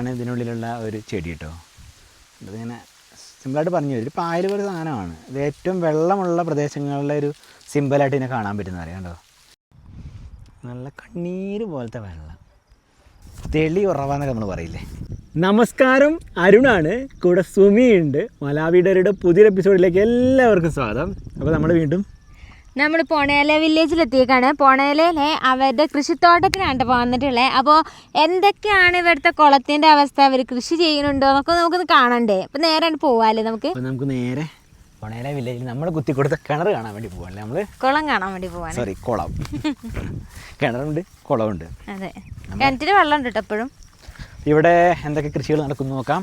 ഇതാണ് ഇതിനുള്ളിലുള്ള ഒരു ചെടി കേട്ടോ ഇതിങ്ങനെ സിമ്പിളായിട്ട് പറഞ്ഞു ഒരു പായൽ പോലെ സാധനമാണ്. ഇത് ഏറ്റവും വെള്ളമുള്ള പ്രദേശങ്ങളിലെ ഒരു സിമ്പിളായിട്ട് ഇതിനെ കാണാൻ പറ്റുന്ന അറിയാം കണ്ടോ? നല്ല കണ്ണീര് പോലത്തെ വെള്ളം. തെളി ഉറവാന്നൊക്കെ നമ്മൾ പറയില്ലേ? നമസ്കാരം. അരുണാണ്. കൂടെ സുമിയുണ്ട് മലാവിഡരുടെ പുതിയൊരു എപ്പിസോഡിലേക്ക് എല്ലാവർക്കും സ്വാഗതം. അപ്പോൾ നമ്മൾ വീണ്ടും നമ്മൾ പൊണേല വില്ലേജിലെത്തിയേക്കാണ് പൊണേലയിലെ അവരുടെ കൃഷിത്തോട്ടത്തിനാണ് വന്നിട്ടുള്ളത് അപ്പോൾ എന്തൊക്കെയാണ് ഇവിടുത്തെ കുളത്തിന്റെ അവസ്ഥ? അവർ കൃഷി ചെയ്യുന്നുണ്ടോ? എന്നൊക്കെ നമുക്കൊന്ന് കാണണ്ടേ. അപ്പം നേരെ പോവാല്ലേ നമുക്ക്. അപ്പോൾ നമുക്ക് നേരെ പൊണേല വില്ലേജിൽ നമ്മൾ കുത്തി കൊടുത്ത കിണർ കാണാൻ വേണ്ടി പോകണല്ലേ നമ്മൾ കുളം കാണാൻ വേണ്ടി പോവാണ്. സോറി കുളം. കിണറുണ്ട് കുളമുണ്ട് അതെ. കിണറ്റിൽ വെള്ളം ഉണ്ട് കേട്ടോ എപ്പോഴും. ഇവിടെ എന്തൊക്കെ കൃഷികൾ നടക്കുന്നു നോക്കാം.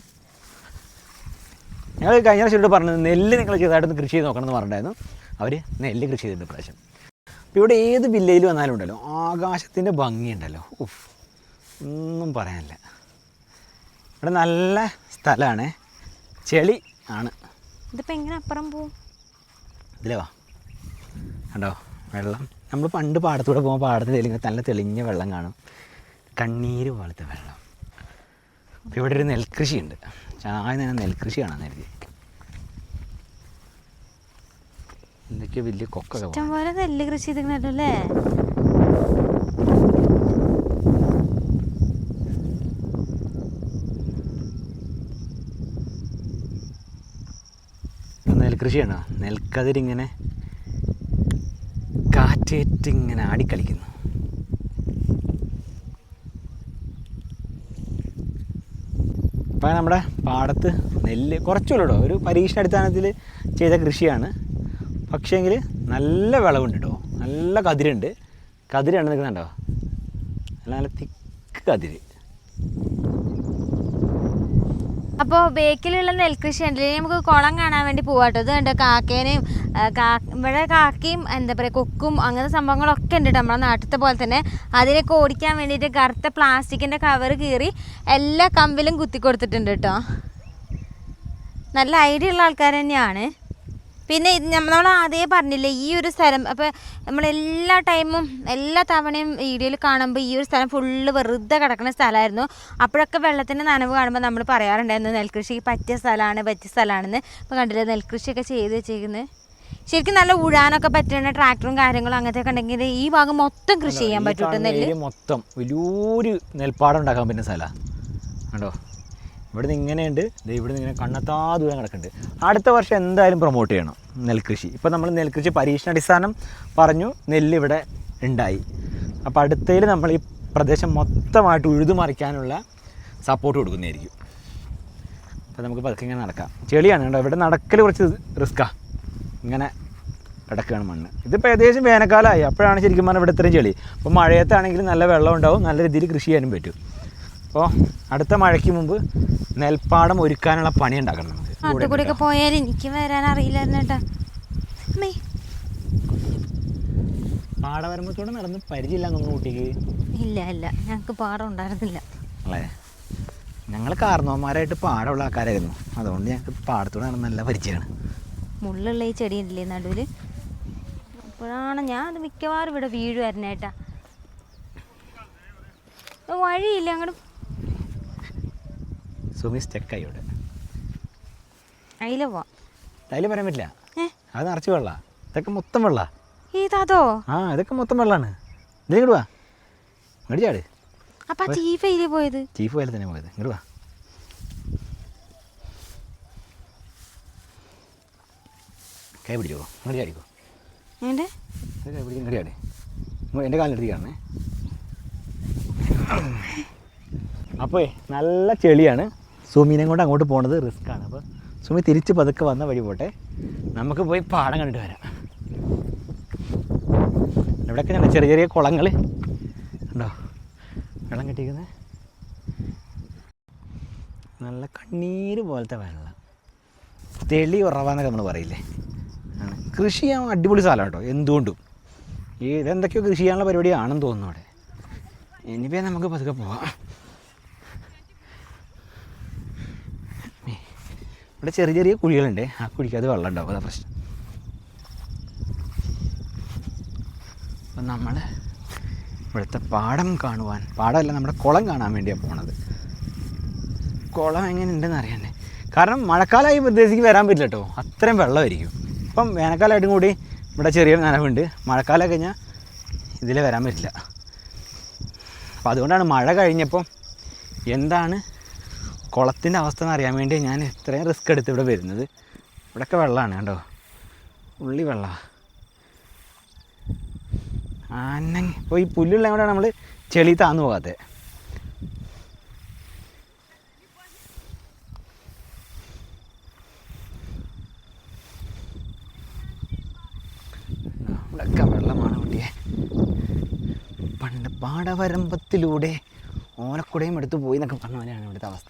ഞങ്ങൾ കഴിഞ്ഞ പ്രാവശ്യം പറഞ്ഞത് നെല്ല് നിങ്ങൾ ചെറുതായിട്ടൊന്ന് കൃഷി ചെയ്ത് നോക്കണം എന്ന് പറഞ്ഞിട്ടുണ്ടായിരുന്നു. അവർ നെല്ല് കൃഷി ചെയ്തിട്ടുണ്ട് പ്രാവശ്യം അപ്പോൾ ഇവിടെ ഏത് വില്ലയിൽ വന്നാലും ഉണ്ടല്ലോ ആകാശത്തിന്റെ ഭംഗിയുണ്ടല്ലോ ഉഫ് ഒന്നും പറയാനില്ല. ഇവിടെ നല്ല സ്ഥലമാണ്. ചെളി ആണ്. ഇതിപ്പോൾ എങ്ങനെ അപ്പുറം പോവും? ഇതിലേ വാ. കണ്ടോ? വെള്ളം. നമ്മൾ പണ്ട് പാടത്തൂടെ പോകുമ്പോൾ പാടത്ത് തെളിഞ്ഞ നല്ല തെളിഞ്ഞ വെള്ളം കാണും. കണ്ണീര് പോലത്തെ വെള്ളം. അപ്പോൾ ഇവിടെ ഒരു നെൽകൃഷിയുണ്ട്. ചായ നേരം നെൽകൃഷി കാണാൻ കരുതി എന്തൊക്കെയോ വലിയ കൊക്കൊക്കെ ഇഷ്ടംപോലെ നെല്ല് കൃഷി ചെയ്തിട്ടുണ്ടല്ലേ നെൽകൃഷിയാണോ? നെൽക്കതിരിങ്ങനെ കാറ്റേറ്റിങ്ങനെ ആടിക്കളിക്കുന്നു. ഇപ്പം നമ്മുടെ പാടത്ത് നെല്ല് കുറച്ചുള്ളൂ ഒരു പരീക്ഷണ അടിസ്ഥാനത്തിൽ ചെയ്ത കൃഷിയാണ്. പക്ഷേങ്കിൽ നല്ല വിളവുണ്ട് കേട്ടോ നല്ല കതിരുണ്ട്. കതിരാണ് നിൽക്കുന്നുണ്ടോ? നല്ല നല്ല തിക്ക് കതിര്. അപ്പോൾ ബേക്കിലുള്ള നെൽകൃഷി ഉണ്ടല്ലേ? നമുക്ക് കുളം കാണാൻ വേണ്ടി പോവാട്ടോ. ഇത് കണ്ടോ കാക്കേനെയും ഇവിടെ കാക്കയും എന്താ പറയുക കൊക്കും അങ്ങനത്തെ സംഭവങ്ങളൊക്കെ ഉണ്ട് കേട്ടോ നമ്മുടെ നാട്ടിലത്തെ പോലെ തന്നെ. അതിനൊക്കെ ഓടിക്കാൻ വേണ്ടിയിട്ട് കറുത്ത പ്ലാസ്റ്റിക്കിന്റെ കവർ കീറി എല്ലാ കമ്പിലും കുത്തി കൊടുത്തിട്ടുണ്ട് കേട്ടോ. നല്ല ഐഡിയ ഉള്ള ആൾക്കാർ തന്നെയാണ്. പിന്നെ ഇത് നമ്മൾ ആദ്യമേ പറഞ്ഞില്ലേ ഈ ഒരു സ്ഥലം അപ്പോൾ നമ്മൾ എല്ലാ ടൈമും എല്ലാ തവണയും വീഡിയോയിൽ കാണുമ്പോൾ ഈ ഒരു സ്ഥലം ഫുള്ള് വെറുതെ കിടക്കുന്ന സ്ഥലമായിരുന്നു. അപ്പോഴൊക്കെ വെള്ളത്തിന്റെ നനവ് കാണുമ്പോൾ നമ്മൾ പറയാറുണ്ടായിരുന്നു നെൽകൃഷിക്ക് പറ്റിയ സ്ഥലമാണ് പറ്റിയ സ്ഥലമാണെന്ന്. അപ്പോൾ കണ്ടില്ലേ നെൽകൃഷിയൊക്കെ ചെയ്ത് വെച്ചേക്കുന്നത് ശരിക്കും നല്ല ഉഴാനൊക്കെ പറ്റുന്ന ട്രാക്ടറും കാര്യങ്ങളും അങ്ങനത്തെ ഒക്കെ ഉണ്ടെങ്കിൽ ഈ ഭാഗം മൊത്തം കൃഷി ചെയ്യാൻ പറ്റും മൊത്തം വലിയൊരു നെൽപ്പാടം ഉണ്ടാക്കാൻ പറ്റുന്ന സ്ഥലമാണ് കണ്ടോ? ഇവിടെ നിന്ന് ഇങ്ങനെയുണ്ട്. ഇവിടെ നിന്ന് ഇങ്ങനെ കണ്ണത്താ ദൂരം കിടക്കുന്നുണ്ട്. അടുത്ത വർഷം എന്തായാലും പ്രൊമോട്ട് ചെയ്യണം നെൽകൃഷി. ഇപ്പോൾ നമ്മൾ നെൽകൃഷി പരീക്ഷണാടിസ്ഥാനം പറഞ്ഞു നെല്ല് ഇവിടെ ഉണ്ടായി. അപ്പോൾ അടുത്തതിൽ നമ്മൾ ഈ പ്രദേശം മൊത്തമായിട്ട് ഉഴുതുമറിക്കാനുള്ള സപ്പോർട്ട് കൊടുക്കുന്നതായിരിക്കും. അപ്പോൾ നമുക്ക് പതുക്കെ ഇങ്ങനെ നടക്കാം. ചെളിയാണ് കേട്ടോ ഇവിടെ നടക്കൽ കുറച്ച് റിസ്ക്കാണ് ഇങ്ങനെ കിടക്കുകയാണ് മണ്ണ്. ഇതിപ്പോൾ ഏകദേശം വേനൽക്കാലമായി. അപ്പോഴാണ് ശരിക്കും പറഞ്ഞാൽ ഇവിടെ ഇത്രയും ചെളി. അപ്പോൾ മഴയത്താണെങ്കിൽ നല്ല വെള്ളം ഉണ്ടാവും. നല്ല രീതിയിൽ കൃഷി ചെയ്യാനും പറ്റും. അപ്പോൾ അടുത്ത മഴയ്ക്ക് മുമ്പ് നെൽപ്പാടം ഒരുക്കാനുള്ള പണി ഉണ്ടാക്കണം നമുക്ക് പോയാൽ എനിക്ക് വരാൻ അറിയില്ലായിരുന്നു കേട്ടോ. പാടവരമ്പത്തൂടെ നടന്ന് പരിചയമില്ല നമ്മൾ ഊട്ടിക്ക് ഇല്ല ഇല്ല. ഞങ്ങൾക്ക് പാടം ഉണ്ടായിരുന്നില്ല. അല്ലേ? ഞങ്ങൾ കാരണവന്മാരായിട്ട് പാടമുള്ള ആൾക്കാരായിരുന്നു. അതുകൊണ്ട് ഞങ്ങൾക്ക് പാടത്തൂടെ നടന്ന് നല്ല പരിചയമാണ്. മുള്ളുള്ള ഈ ചെടി ഇല്ലേ നടുവിൽ അപ്പോഴാണ് ഞാൻ അത് മിക്കവാറും ഇവിടെ വീഴുമായിരുന്നു ഏട്ടാ ഓ, വഴിയില്ല അങ്ങോട്ട് സുമി സ്റ്റക്കായി ഇവിടെ അതിലെ പോവാം അതിൽ പറയാൻ പറ്റില്ല അത് നിറച്ച് വെള്ള. ഇതൊക്കെ മൊത്തം വെള്ള. ഇതോ ആ ഇതൊക്കെ മൊത്തം വെള്ളമാണ് ഇതിങ്ങോട്ട് വാ. മേടിച്ചാട് ചാട്. അപ്പം ചീഫ് അതിലേ പോയത്? ചീഫ് പോയാലും തന്നെ പോയത്. ഇങ്ങോട്ട് വാ. കൈ പിടിച്ചോ? ഇങ്ങോട്ട് ചാടിക്കോ. കൈ പിടിച്ച് ഇങ്ങോട്ട് ചാടി. എന്റെ കാലിനടുത്ത് കാണണേ അപ്പോൾ നല്ല ചെളിയാണ്. സുമിനെ കൊണ്ട് അങ്ങോട്ട് പോണത് റിസ്ക് ആണ്. അപ്പോൾ സുമി തിരിച്ച് പതുക്കെ വന്ന വഴി പോട്ടെ. നമുക്ക് പോയി പാടം കണ്ടിട്ട് വരാം. ഇവിടെയൊക്കെ ഞങ്ങൾ ചെറിയ ചെറിയ കുളങ്ങൾ ഉണ്ടോ വെള്ളം കെട്ടിക്കുന്നത് നല്ല കണ്ണീര് പോലത്തെ വെള്ളം. തെളി ഉറവാന്നൊക്കെ നമ്മൾ പറയില്ലേ? കൃഷി ചെയ്യാൻ അടിപൊളി സ്ഥലമാണ് കേട്ടോ എന്തുകൊണ്ടും. ഇതെന്തൊക്കെയോ കൃഷി ചെയ്യാനുള്ള പരിപാടിയാണെന്ന് തോന്നുന്നു അവിടെ. ഇനിയിപ്പോൾ നമുക്ക് പതുക്കെ പോവാം. ഇവിടെ ചെറിയ ചെറിയ കുഴികളുണ്ട്. ആ കുഴിക്കകത്ത് വെള്ളം ഉണ്ടാവും. അതാ പ്രശ്നം. അപ്പം നമ്മൾ ഇവിടുത്തെ പാടം കാണുവാൻ പാടമല്ല നമ്മുടെ കുളം കാണാൻ വേണ്ടിയാണ് പോണത്. കുളം എങ്ങനെ ഉണ്ടെന്ന് അറിയാനേ കാരണം മഴക്കാലമായി പ്രദേശത്തേക്ക് വരാൻ പറ്റില്ല കേട്ടോ. അത്രയും വെള്ളമായിരിക്കും. ഇപ്പം വേനൽക്കാലമായിട്ടും കൂടി ഇവിടെ ചെറിയൊരു നനവുണ്ട്. മഴക്കാലം കഴിഞ്ഞാൽ ഇതിൽ വരാൻ പറ്റില്ല. അപ്പോൾ അതുകൊണ്ടാണ് മഴ കഴിഞ്ഞപ്പം എന്താണ് കുളത്തിന്റെ അവസ്ഥ എന്ന് അറിയാൻ വേണ്ടി ഞാൻ ഇത്രയും റിസ്ക് എടുത്ത് ഇവിടെ വരുന്നത്. ഇവിടെയൊക്കെ വെള്ളമാണ് കേട്ടോ ഉള്ളി വെള്ളമാണ് ആന ഇപ്പോൾ ഈ പുല്ലുള്ള കൂടെ നമ്മൾ ചെളി താന്നു പോകാത്തത് ഇവിടെയൊക്കെ വെള്ളമാണ് കുട്ടിയെ. പണ്ട് പാടവരമ്പത്തിലൂടെ ഓലക്കുടയും എടുത്തു പോയി എന്നൊക്കെ പറഞ്ഞ പോലെയാണ് ഇവിടുത്തെ അവസ്ഥ.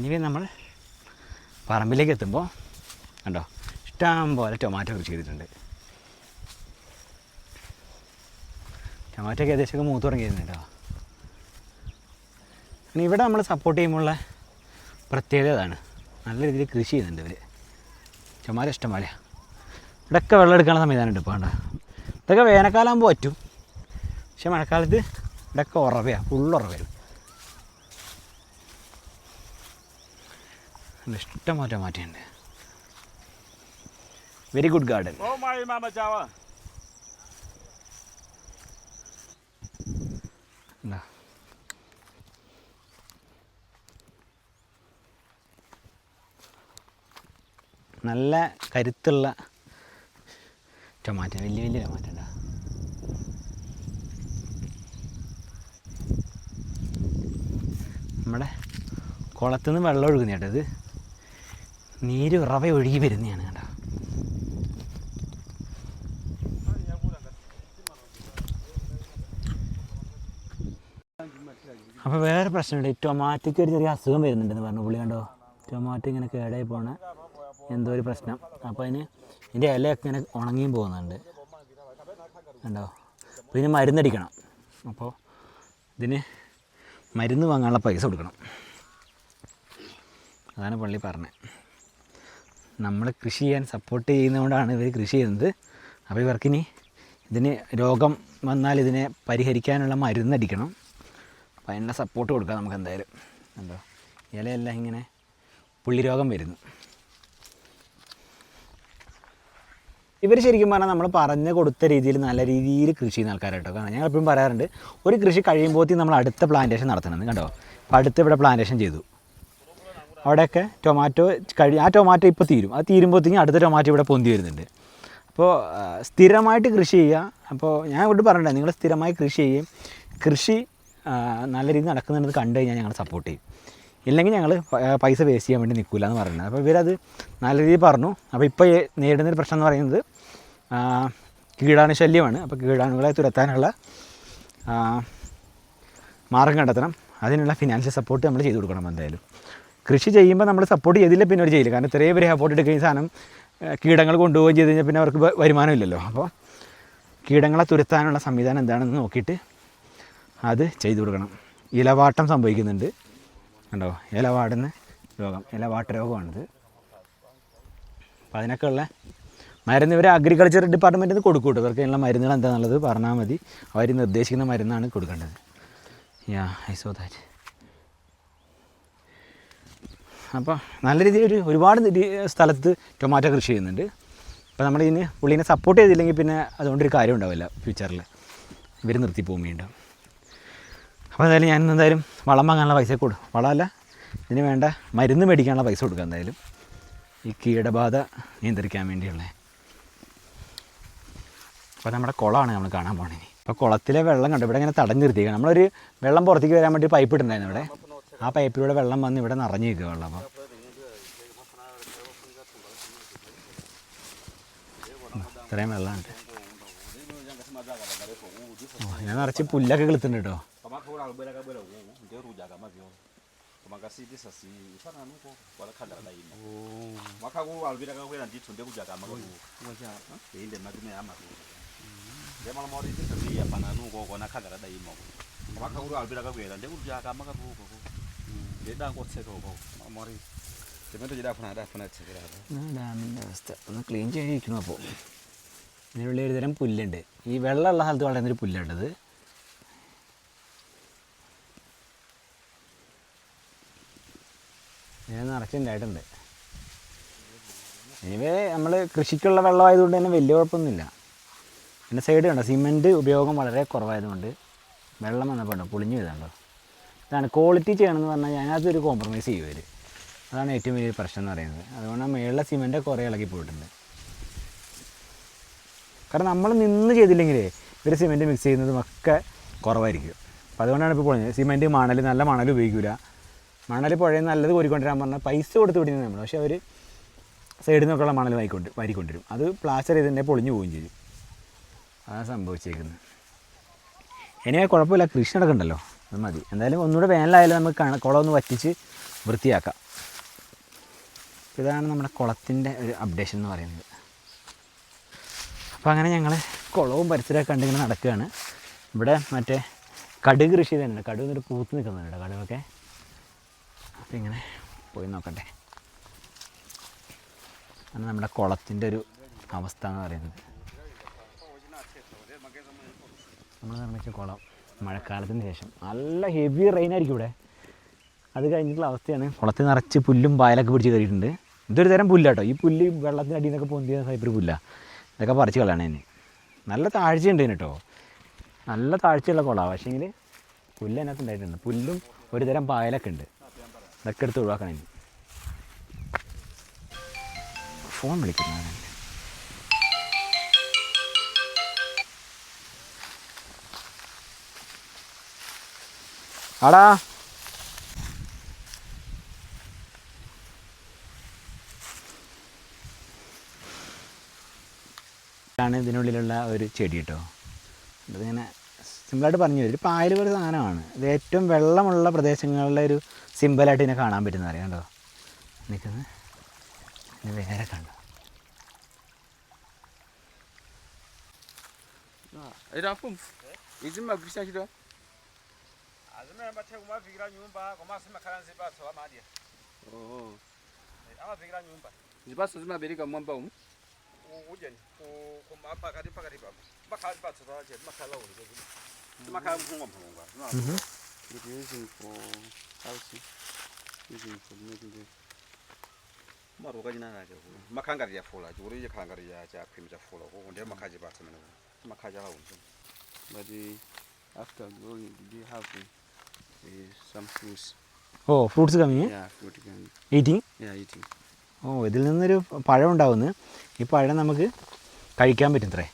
ഇനി നമ്മൾ പറമ്പിലേക്ക് എത്തുമ്പോൾ കണ്ടോ ഇഷ്ടം പോലെ ടൊമാറ്റോ കൃഷി ചെയ്തിട്ടുണ്ട് ടൊമാറ്റോ ഏകദേശമൊക്കെ മൂത്ത് തുടങ്ങിയിരുന്നു കേട്ടോ. ഇനി ഇവിടെ നമ്മൾ സപ്പോർട്ട് ചെയ്യുമ്പോഴുള്ള പ്രത്യേകത അതാണ് നല്ല രീതിയിൽ കൃഷി ചെയ്യുന്നുണ്ട് ഇവർ ചുമ്മാരെ ഇഷ്ടം പോലെയാണ് ഇവിടെയൊക്കെ വെള്ളം എടുക്കാനുള്ള സംവിധാനമുണ്ട് ഇപ്പോൾ കണ്ടോ. ഇതൊക്കെ വേനൽക്കാലമാകുമ്പോൾ പറ്റും. പക്ഷേ മഴക്കാലത്ത് ഇവിടെയൊക്കെ ഉറവയാണ് ഫുള്ള് ഉറവയാണ് ഇഷ്ടം പോലെ മാറ്റിയുണ്ട് വെരി ഗുഡ് ഗാർഡൻ നല്ല കരുത്തുള്ള ടൊമാറ്റോ വലിയ വലിയ ടൊമാറ്റോ ഉണ്ടാ? നമ്മുടെ കുളത്തുനിന്ന് വെള്ളം ഇത്. നീര് ഇറവ ഒഴുകി വരുന്നതാണ് കേട്ടോ. അപ്പോൾ വേറെ പ്രശ്നമുണ്ട്. ഈ ഒരു ചെറിയ അസുഖം വരുന്നുണ്ടെന്ന് പറഞ്ഞു. പുള്ളി കണ്ടോ? ടൊമാറ്റോ ഇങ്ങനെ കേടായി പോണ എന്തോ ഒരു പ്രശ്നം. അപ്പോൾ അതിന് ഇതിന്റെ ഇലയൊക്കെ ഇങ്ങനെ ഉണങ്ങിയും പോകുന്നുണ്ട്. കണ്ടോ? അപ്പോൾ ഇതിന് മരുന്നടിക്കണം. അപ്പോൾ ഇതിന് മരുന്ന് വാങ്ങാനുള്ള പൈസ കൊടുക്കണം. അതാണ് പള്ളി പറഞ്ഞത്. നമ്മൾ കൃഷി ചെയ്യാൻ സപ്പോർട്ട് ചെയ്യുന്നതുകൊണ്ടാണ് ഇവർ കൃഷി ചെയ്യുന്നത്. അപ്പോൾ ഇവർക്കിനി ഇതിന് രോഗം വന്നാൽ ഇതിനെ പരിഹരിക്കാനുള്ള മരുന്നടിക്കണം അപ്പോൾ അതിനുള്ള സപ്പോർട്ട് കൊടുക്കാം നമുക്ക് എന്തായാലും. എന്തോ ഇലയെല്ലാം ഇങ്ങനെ പുള്ളി രോഗം വരുന്നു. ഇവർ ശരിക്കും പറഞ്ഞാൽ നമ്മൾ പറഞ്ഞു കൊടുത്ത രീതിയിൽ നല്ല രീതിയിൽ കൃഷി ചെയ്യുന്ന ആൾക്കാരായിട്ടോ കാരണം ഞങ്ങൾ എപ്പോഴും പറയാറുണ്ട് ഒരു കൃഷി കഴിയുമ്പോഴത്തേക്കും നമ്മൾ അടുത്ത പ്ലാന്റേഷൻ നടത്തണമെന്ന് കണ്ടോ? അപ്പോൾ അടുത്ത് ഇവിടെ പ്ലാന്റേഷൻ ചെയ്തു. അവിടെയൊക്കെ ടൊമാറ്റോ കഴി ആ ടൊമാറ്റോ ഇപ്പോൾ തീരും. അത് തീരുമ്പോഴത്തേക്കും അടുത്ത ടൊമാറ്റോ ഇവിടെ പൊന്തി വരുന്നുണ്ട്. അപ്പോൾ സ്ഥിരമായിട്ട് കൃഷി ചെയ്യുക. അപ്പോൾ ഞാൻ ഇവിടെ പറഞ്ഞിട്ടുണ്ട് നിങ്ങൾ സ്ഥിരമായി കൃഷി ചെയ്യും കൃഷി നല്ല രീതിയിൽ നടക്കുന്നുണ്ടെന്ന് കണ്ടു കഴിഞ്ഞാൽ ഞങ്ങൾ സപ്പോർട്ട് ചെയ്യും. ഇല്ലെങ്കിൽ ഞങ്ങൾ പൈസ വേസ്റ്റ് ചെയ്യാൻ വേണ്ടി നിൽക്കില്ല എന്ന് പറയുന്നത്. അപ്പോൾ ഇവരത് നല്ല രീതിയിൽ പറഞ്ഞു. അപ്പോൾ ഇപ്പോൾ നേരിടുന്നൊരു പ്രശ്നം എന്ന് പറയുന്നത് കീടാണു ശല്യമാണ്. അപ്പോൾ കീടാണുകളെ തുരത്താനുള്ള മാർഗം കണ്ടെത്തണം. അതിനുള്ള ഫിനാൻഷ്യൽ സപ്പോർട്ട് നമ്മൾ ചെയ്തു കൊടുക്കണം എന്തായാലും. കൃഷി ചെയ്യുമ്പോൾ നമ്മൾ സപ്പോർട്ട് ചെയ്തില്ല പിന്നെ അവർ ചെയ്യില്ല കാരണം ഇത്രയും പേര് എഫോർട്ട് എടുക്കുന്ന സാധനം കീടങ്ങൾ കൊണ്ടുപോവുകയും ചെയ്ത് കഴിഞ്ഞാൽ പിന്നെ അവർക്ക് വരുമാനമില്ലല്ലോ അപ്പോൾ കീടങ്ങളെ തുരത്താനുള്ള സംവിധാനം എന്താണെന്ന് നോക്കിയിട്ട് അത് ചെയ്തു കൊടുക്കണം. ഇലവാട്ടം സംഭവിക്കുന്നുണ്ട്. കണ്ടോ? ഇലവാടുന്ന രോഗം ഇലവാട്ട രോഗമാണിത്. അപ്പം അതിനൊക്കെ ഉള്ള മരുന്ന് ഇവർ അഗ്രികൾച്ചർ ഡിപ്പാർട്ട്മെന്റിൽ നിന്ന് കൊടുക്കും കേട്ടോ. ഇവർക്കുള്ള മരുന്നുകൾ എന്താണെന്നുള്ളത് പറഞ്ഞാൽ മതി. അവർ നിർദ്ദേശിക്കുന്ന മരുന്നാണ് കൊടുക്കേണ്ടത്. യാ ഐ സോ ദാറ്റ് അപ്പോൾ നല്ല രീതിയിൽ ഒരു ഒരുപാട് സ്ഥലത്ത് ടൊമാറ്റോ കൃഷി ചെയ്യുന്നുണ്ട്. അപ്പോൾ നമ്മൾ ഇതിന് പുള്ളീനെ സപ്പോർട്ട് ചെയ്തില്ലെങ്കിൽ പിന്നെ അതുകൊണ്ടൊരു കാര്യം ഉണ്ടാവില്ല ഫ്യൂച്ചറിൽ ഇവർ നിർത്തി പോകും വീണ്ടും. അപ്പോൾ എന്തായാലും ഞാൻ എന്തായാലും വളം വാങ്ങാനുള്ള പൈസ കൊടുക്കും വളമല്ല ഇതിന് വേണ്ട മരുന്ന് മേടിക്കാനുള്ള പൈസ കൊടുക്കുക എന്തായാലും. ഈ കീടബാധ നിയന്ത്രിക്കാൻ വേണ്ടിയുള്ള. അപ്പോൾ നമ്മുടെ കുളമാണ് നമ്മൾ കാണാൻ പോകണേ അപ്പോൾ കുളത്തിലെ വെള്ളം കണ്ടു? ഇവിടെ ഇങ്ങനെ തടഞ്ഞു നിർത്തിയേക്കാം നമ്മളൊരു വെള്ളം പുറത്തേക്ക് വരാൻ വേണ്ടി പൈപ്പ് ഇട്ടുണ്ടായിരുന്നു ഇവിടെ. ആ പൈപ്പിലൂടെ വെള്ളം വന്ന് ഇവിടെ നിറഞ്ഞു നിൽക്കുക വെള്ളം അപ്പോൾ ഇത്രയും വെള്ളമുണ്ട് ഞാൻ നിറച്ച് പുല്ലൊക്കെ കിളുത്തുണ്ട് കേട്ടോ. Kama kura albera ka bela ഡാമിന്റെ അവസ്ഥ ഒന്ന് ക്ലീൻ ചെയ്തിരിക്കണം അപ്പോൾ ഇതിനുള്ള ഒരു തരം പുല്ലുണ്ട്? ഈ വെള്ളമുള്ള സ്ഥലത്ത് വളരുന്നൊരു പുല്ലുണ്ടത് ഞാൻ നിറച്ചുണ്ടായിട്ടുണ്ട് ഇനിവേ നമ്മൾ കൃഷിക്കുള്ള വെള്ളമായതുകൊണ്ട് തന്നെ വലിയ കുഴപ്പമൊന്നുമില്ല. പിന്നെ സൈഡ് കണ്ടോ? സിമെന്റ് ഉപയോഗം വളരെ കുറവായതുകൊണ്ട് വെള്ളം വന്നപ്പോൾ ഉണ്ടോ പൊളിഞ്ഞു വരുന്നുണ്ടോ ഇതാണ് ക്വാളിറ്റി ചെയ്യണമെന്ന് പറഞ്ഞാൽ അതിനകത്തൊരു കോംപ്രമൈസ് ചെയ്യും ഇവർ അതാണ് ഏറ്റവും വലിയ പ്രശ്നം എന്ന് പറയുന്നത്. അതുകൊണ്ട് മേളിലെ സിമെന്റ് കുറേ ഇളകി പോയിട്ടുണ്ട്. കാരണം നമ്മൾ നിന്ന് ചെയ്തില്ലെങ്കിലേ ഇവർ സിമെന്റ് മിക്സ് ചെയ്യുന്നതും ഒക്കെ കുറവായിരിക്കും. അപ്പോൾ അതുകൊണ്ടാണ് ഇപ്പോൾ പൊളിഞ്ഞത് സിമെന്റ് മണൽ നല്ല മണൽ ഉപയോഗിക്കില്ല മണൽ പുഴയിൽ നല്ലത് കോരിക്കൊണ്ടിരാൻ പറഞ്ഞാൽ പൈസ കൊടുത്ത് വിടുന്നത് നമ്മൾ പക്ഷേ അവർ സൈഡിൽ നിന്നൊക്കെയുള്ള മണൽ വായിക്കൊണ്ട് വാരിക്കൊണ്ടിരും അത് പ്ലാസ്റ്റർ ചെയ്തിട്ടുണ്ടെങ്കിൽ പൊളിഞ്ഞു പോവുകയും ചെയ്യും. അതാണ് സംഭവിച്ചേക്കുന്നത്. ഇനി കുഴപ്പമില്ല. കൃഷി നടക്കണ്ടല്ലോ. അത് മതി. എന്തായാലും ഒന്നുകൂടെ വേനലായാലും നമുക്ക് കുളം ഒന്ന് വറ്റിച്ച് വൃത്തിയാക്കാം. ഇതാണ് നമ്മുടെ കുളത്തിന്റെ ഒരു അപ്ഡേഷൻ എന്ന് പറയുന്നത്. അപ്പോൾ അങ്ങനെ ഞങ്ങൾ കുളവും പരിസരമൊക്കെ കണ്ടിങ്ങനെ നടക്കുകയാണ്. ഇവിടെ മറ്റേ കടുക് കൃഷി തന്നെ കടുക് എന്നിട്ട് പൂത്ത് നിൽക്കുന്നുണ്ട് കടുകൊക്കെ. അപ്പോൾ ഇങ്ങനെ പോയി നോക്കട്ടെ. ആണ് നമ്മുടെ കുളത്തിന്റെ ഒരു അവസ്ഥ എന്ന് പറയുന്നത്. നമ്മൾ നിർമ്മിച്ച കുളം. മഴക്കാലത്തിന് ശേഷം. നല്ല ഹെവി റെയിൻ ആയിരിക്കും ഇവിടെ. അത് കഴിഞ്ഞിട്ടുള്ള അവസ്ഥയാണ്. കുളത്തിൽ നിറച്ച് പുല്ലും പായലൊക്കെ പിടിച്ച് കയറിയിട്ടുണ്ട്. ഇതൊരു തരം പുല്ലാട്ടോ. ഈ പുല്ല് വെള്ളത്തിന്റെ അടിയിൽ നിന്നൊക്കെ പൊന്തിയ സൈപ്പർ പുല്ല. ഇതൊക്കെ പറിച്ച് കളയാണ് അതിന് നല്ല താഴ്ചയുണ്ട് ഉണ്ട് കേട്ടോ. നല്ല താഴ്ചയുള്ള കുളമാണ് പക്ഷേങ്കിൽ പുല്ല് അതിനകത്ത് ഉണ്ടായിട്ടുണ്ട്. പുല്ലും ഒരു തരം പായലൊക്കെ ഉണ്ട്. ഇതൊക്കെ എടുത്ത് ഒഴിവാക്കണം ഫോൺ വിളിക്കുന്നു. ആടാ. ആണ് ഇതിനുള്ളിലുള്ള ഒരു ചെടി കേട്ടോ. ഇതിങ്ങനെ സിമ്പിളായിട്ട് പറഞ്ഞു ഒരു പായൽ പോലെ സാധനമാണ്. ഇത് ഏറ്റവും വെള്ളമുള്ള പ്രദേശങ്ങളിലെ ഒരു സിമ്പിളായിട്ട് ഇതിനെ കാണാൻ പറ്റുന്ന അറിയാം കേട്ടോ നിൽക്കുന്നത് വേറെ കണ്ടോ. azimene mbathe kumavikira nyumba koma asimakhala nzipaso amadya oh. e, nyumba. Zipaso zimabereka mmwamba umu? Udyani pakati pakati papo. Zimakhala zipaso tache zimakhala ulike zimakhala mm-hmm. mphungwa mphungwa mm-hmm. It using for housing, using for making this. maruka chinana chaku mm-hmm. makhangati chafula chikuti chikhangati chakhwimu chafula koko ndiye makhaji patsa mene makhaji alaunzo but eh, after growing do you have eh, uh, fruits. Oh fruits കമ്മി Yeah, fruit can eating. ഓ ഇതിൽ നിന്നൊരു പഴം ഉണ്ടാവുന്നു. ഈ പഴം നമുക്ക് കഴിക്കാൻ പറ്റും ഇത്രേ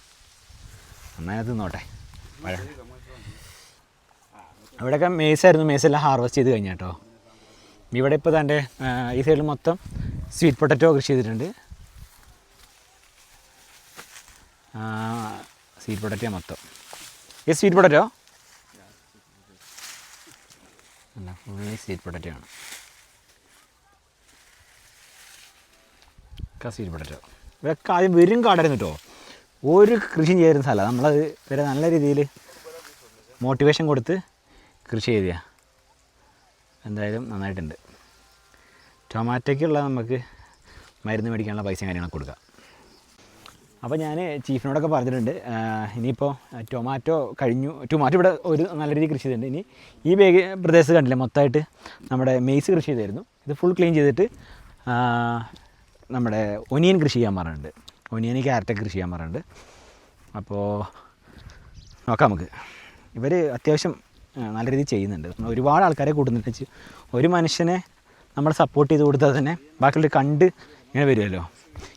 നന്നായി തിന്നോട്ടെ. പഴം. ഇവിടെയൊക്കെ മേസായിരുന്നു. മേസെല്ലാം ഹാർവെസ്റ്റ് ചെയ്ത് കഴിഞ്ഞ കേട്ടോ. ഇവിടെ ഇപ്പോൾ തന്റെ ഈ സൈഡിൽ മൊത്തം സ്വീറ്റ് പൊട്ടറ്റോ കൃഷി ചെയ്തിട്ടുണ്ട്. സ്വീറ്റ് പൊട്ടറ്റോ മൊത്തം. ഈ സ്വീറ്റ് പൊട്ടറ്റോ അല്ല ഫുള്ളി സ്വീറ്റ് പൊട്ടറ്റോ ആണ്. സീറ്റ് പൊട്ടറ്റോ ഇവരൊക്കെ ആദ്യം വെറും കാടായിരുന്നു കേട്ടോ. ഒരു കൃഷി ചെയ്തിരുന്ന സ്ഥലമാണ് നമ്മളത് ഇവരെ നല്ല രീതിയിൽ മോട്ടിവേഷൻ കൊടുത്ത് കൃഷി ചെയ്തിയ. എന്തായാലും നന്നായിട്ടുണ്ട്. ടൊമാറ്റോയ്ക്കുള്ള നമുക്ക് മരുന്ന് മേടിക്കാനുള്ള പൈസയും കാര്യങ്ങളൊക്കെ കൊടുക്കാം. അപ്പോൾ ഞാൻ ചീഫിനോടൊക്കെ പറഞ്ഞിട്ടുണ്ട് ഇനിയിപ്പോൾ ടൊമാറ്റോ കഴിഞ്ഞു ടൊമാറ്റോ ഇവിടെ ഒരു നല്ല രീതിയിൽ കൃഷി ചെയ്തിട്ടുണ്ട്. ഇനി ഈ ബേഗ് പ്രദേശത്ത് കണ്ടില്ല മൊത്തമായിട്ട് നമ്മുടെ മെയ്സ് കൃഷി ചെയ്തായിരുന്നു ഇത് ഫുൾ ക്ലീൻ ചെയ്തിട്ട് നമ്മുടെ ഒനിയൻ കൃഷി ചെയ്യാൻ പറഞ്ഞിട്ടുണ്ട്. ഒനിയൻ ക്യാരറ്റൊക്കെ കൃഷി ചെയ്യാൻ പറഞ്ഞിട്ടുണ്ട്. അപ്പോൾ നോക്കാം നമുക്ക്. ഇവർ അത്യാവശ്യം നല്ല രീതിയിൽ ചെയ്യുന്നുണ്ട്. ഒരുപാട് ആൾക്കാരെ കൂട്ടുന്നുണ്ട്. ഒരു മനുഷ്യനെ നമ്മൾ സപ്പോർട്ട് ചെയ്ത് കൊടുത്താൽ തന്നെ ബാക്കിയുള്ളവർ കണ്ട് ഇങ്ങനെ വരുമല്ലോ.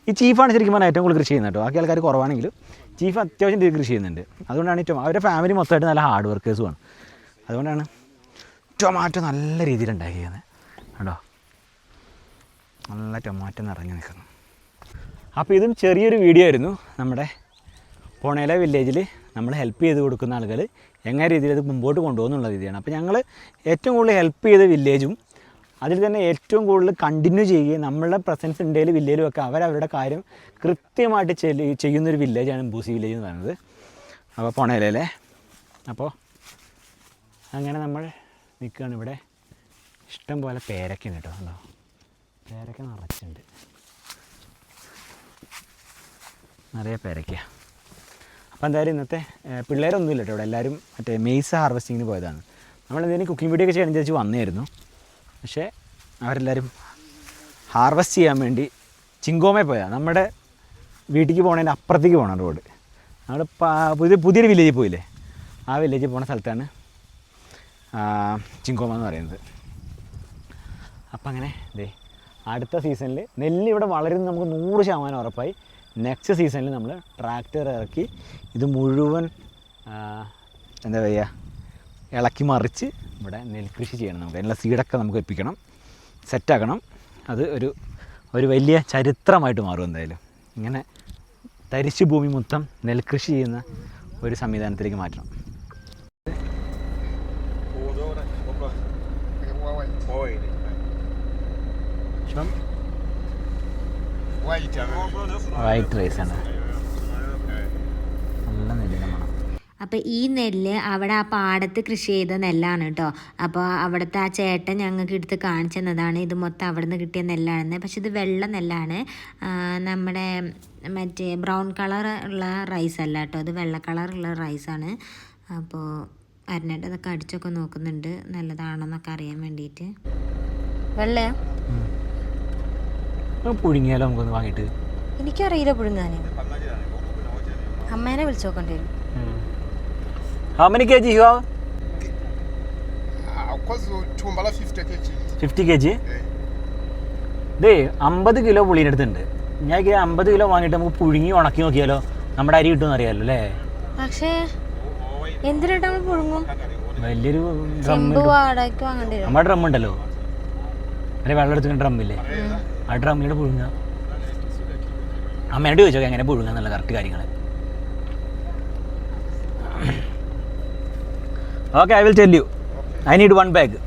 ഈ ചീഫാണ് ശരിക്കും പറഞ്ഞാൽ ഏറ്റവും കൂടുതൽ കൃഷി ചെയ്യുന്നത് കേട്ടോ. ബാക്കി ആൾക്കാർ കുറവാണെങ്കിലും ചീഫ് അത്യാവശ്യം രീതിയിൽ കൃഷി ചെയ്യുന്നുണ്ട്. അതുകൊണ്ടാണ് ഏറ്റവും അവരുടെ ഫാമിലി മൊത്തമായിട്ട് നല്ല ഹാർഡ് വർക്കേഴ്സുമാണ് അതുകൊണ്ടാണ് ടൊമാറ്റോ നല്ല രീതിയിൽ ഉണ്ടാക്കിയത് കണ്ടോ? നല്ല ടൊമാറ്റോ നിറഞ്ഞു നിൽക്കുന്നു. അപ്പോൾ ഇതും ചെറിയൊരു വീഡിയോ ആയിരുന്നു. നമ്മുടെ പോണേല വില്ലേജിൽ നമ്മൾ ഹെൽപ്പ് ചെയ്ത് കൊടുക്കുന്ന ആളുകൾ എങ്ങനെ രീതിയിൽ അത് മുമ്പോട്ട് കൊണ്ടുപോകുന്നുള്ള രീതിയാണ്. അപ്പോൾ ഞങ്ങൾ ഏറ്റവും കൂടുതൽ ഹെൽപ്പ് ചെയ്ത വില്ലേജും അതിൽ തന്നെ ഏറ്റവും കൂടുതൽ കണ്ടിന്യൂ ചെയ്യുകയും നമ്മളുടെ പ്രസൻസ് ഉണ്ടെങ്കിൽ വില്ലേജിലും ഒക്കെ അവരവരുടെ കാര്യം കൃത്യമായിട്ട് ചെയ്യുന്നൊരു വില്ലേജാണ് ബൂസി വില്ലേജ് എന്ന് പറയുന്നത്. അപ്പോൾ പോണേലല്ലേ അപ്പോൾ അങ്ങനെ നമ്മൾ നിൽക്കുകയാണ് ഇവിടെ. ഇഷ്ടം പോലെ പേരക്ക കേട്ടോ കണ്ടോ? പേരക്ക നിറച്ചുണ്ട് നിറയെ പേരക്ക അപ്പോൾ എന്തായാലും ഇന്നത്തെ പിള്ളേരൊന്നുമില്ല കേട്ടോ ഇവിടെ. എല്ലാവരും മറ്റേ മെയ്സ് ഹാർവസ്റ്റിങ്ങിന് പോയതാണ്. നമ്മൾ എന്തെങ്കിലും കുക്കിംഗ് വീഡിയോ ഒക്കെ ചെയ്യാൻ വിചാരിച്ച് വന്നായിരുന്നു പക്ഷേ അവരെല്ലാവരും ഹാർവസ്റ്റ് ചെയ്യാൻ വേണ്ടി ചിങ്കോമേ പോയാ. നമ്മുടെ വീട്ടിലേക്ക് പോകണതിന്റെ അപ്പുറത്തേക്ക് പോകണം റോഡ്. നമ്മൾ പുതിയ പുതിയൊരു വില്ലേജിൽ പോയില്ലേ? ആ വില്ലേജിൽ പോണ സ്ഥലത്താണ് ചിങ്കോമ എന്ന് പറയുന്നത്. അപ്പം അങ്ങനെ ദേ അടുത്ത സീസണിൽ നെല്ല് ഇവിടെ വളരുന്ന നമുക്ക് നൂറ് ശതമാനം ഉറപ്പായി. നെക്സ്റ്റ് സീസണിൽ നമ്മൾ ട്രാക്ടർ ഇറക്കി ഇത് മുഴുവൻ എന്താ പറയുക ഇളക്കി മറിച്ച് ഇവിടെ നെൽകൃഷി ചെയ്യണം നമുക്ക്. അതിനുള്ള സീഡൊക്കെ നമുക്ക് എപ്പിക്കണം സെറ്റാക്കണം അത് ഒരു ഒരു വലിയ ചരിത്രമായിട്ട് മാറും എന്തായാലും. ഇങ്ങനെ തരിശു ഭൂമി മൊത്തം നെൽകൃഷി ചെയ്യുന്ന ഒരു സംവിധാനത്തിലേക്ക് മാറ്റണം. വൈറ്റ് റൈസ് ആണ്. അപ്പോൾ ഈ നെല്ല് അവിടെ ആ പാടത്ത് കൃഷി ചെയ്ത നെല്ലാണ് കേട്ടോ അപ്പോൾ അവിടുത്തെ ആ ചേട്ടൻ ഞങ്ങൾക്ക് എടുത്ത് കാണിച്ചു തന്നതാണ്. ഇത് മൊത്തം അവിടെ നിന്ന് കിട്ടിയ നെല്ലാണെന്ന്. പക്ഷെ ഇത് വെള്ള നെല്ലാണ്. നമ്മുടെ മറ്റേ ബ്രൗൺ കളർ ഉള്ള റൈസ് അല്ല കേട്ടോ അത് വെള്ള കളറുള്ള റൈസാണ് അപ്പോൾ അരനട്ട് അതൊക്കെ അടിച്ചൊക്കെ നോക്കുന്നുണ്ട്. നല്ലതാണെന്നൊക്കെ അറിയാൻ വേണ്ടിയിട്ട്. വെള്ളയാ? പുഴുങ്ങിയാലോ നമുക്കൊന്ന് വാങ്ങിയിട്ട്. എനിക്കറിയില്ല പുഴുങ്ങാൻ അമ്മേനെ വിളിച്ചു നോക്കേണ്ടി? വരും how many kg you have? Have ukoze uthumba la 50 kg. Fifty K G ദേ അമ്പത് കിലോ പുളീന്റെ അടുത്തുണ്ട്. ഞാൻ അമ്പത് കിലോ വാങ്ങിയിട്ട് നമുക്ക് പുഴുങ്ങി ഉണക്കി നോക്കിയാലോ? നമ്മുടെ അരി കിട്ടുമെന്ന് അറിയാലോ അല്ലേ? പക്ഷേ എന്തിനായിട്ട് നമ്മൾ പുഴുങ്ങും? വലിയൊരു നമ്മുടെ ഡ്രം ഉണ്ടല്ലോ. അല്ലെ വെള്ളം എടുത്തുക്കുന്ന ഡ്രമ്മില്ലേ ആ ഡ്രമ്മിലൂടെ പുഴുങ്ങുക അമ്മേനോട് ചോദിച്ചോ എങ്ങനെ പുഴുങ്ങുക എന്നുള്ള കറക്റ്റ് കാര്യങ്ങൾ okay I will tell you I need one bag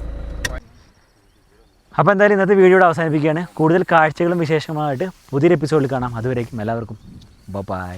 അപ്പോൾ എന്തായാലും ഇന്നത്തെ വീഡിയോയുടെ അവസാനിപ്പിക്കുകയാണ്. കൂടുതൽ കാഴ്ചകളും വിശേഷമായിട്ട് പുതിയൊരു എപ്പിസോഡിൽ കാണാം. അതുവരേക്കും എല്ലാവർക്കും. ബൈ